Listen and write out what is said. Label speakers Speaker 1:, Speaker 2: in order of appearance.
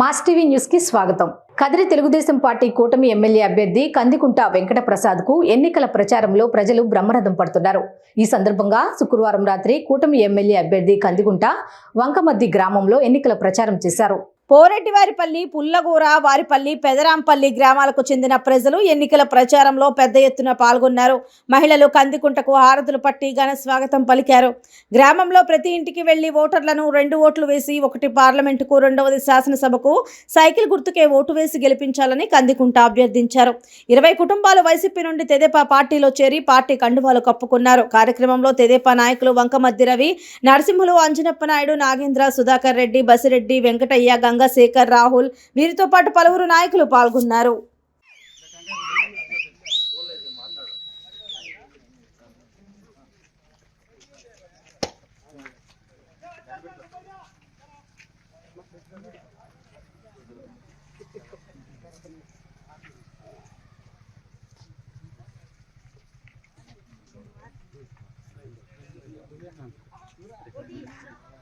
Speaker 1: Mass TV న్యూస్కి స్వాగతం. Kadiri Telugu Desam party కూటమి ఎమ్మెల్యే అభ్యర్థి కందికుంట వెంకట ప్రసాద్కు ఎన్నికల ప్రచారంలో ప్రజలు బ్రహ్మరథం పడుతున్నారు. ఈ సందర్భంగా శుక్రవారం రాత్రి కూటమి ఎమ్మెల్యే అభ్యర్థి కందికుంట వంకమద్ది గ్రామంలో ఎన్నికల ప్రచారం చేశారు.
Speaker 2: పోరెడ్డివారిపల్లి పుల్లగూర వారిపల్లి పెదరాంపల్లి గ్రామాలకు చెందిన ప్రజలు ఎన్నికల ప్రచారంలో పెద్ద ఎత్తున పాల్గొన్నారు. మహిళలు కందికుంటకు హారతులు పట్టి ఘన స్వాగతం పలికారు. గ్రామంలో ప్రతి ఇంటికి వెళ్ళి ఓటర్లను రెండు ఓట్లు వేసి ఒకటి పార్లమెంటుకు రెండవది శాసనసభకు సైకిల్ గుర్తుకే ఓటు వేసి గెలిపించాలని కందికుంట అభ్యర్థించారు. ఇరవై కుటుంబాలు వైసీపీ నుండి తెదేపా పార్టీలో చేరి పార్టీ కండువాలు కప్పుకున్నారు. కార్యక్రమంలో తెదేపా నాయకులు వంకమద్ది రవి నరసింహులు అంజనప్ప నాయుడు నాగేంద్ర సుధాకర్ రెడ్డి బసిరెడ్డి వెంకటయ్య గంగ చంద్రశేఖర్ రాహుల్ వీరితో పాటు పలువురు నాయకులు పాల్గొన్నారు Thank you.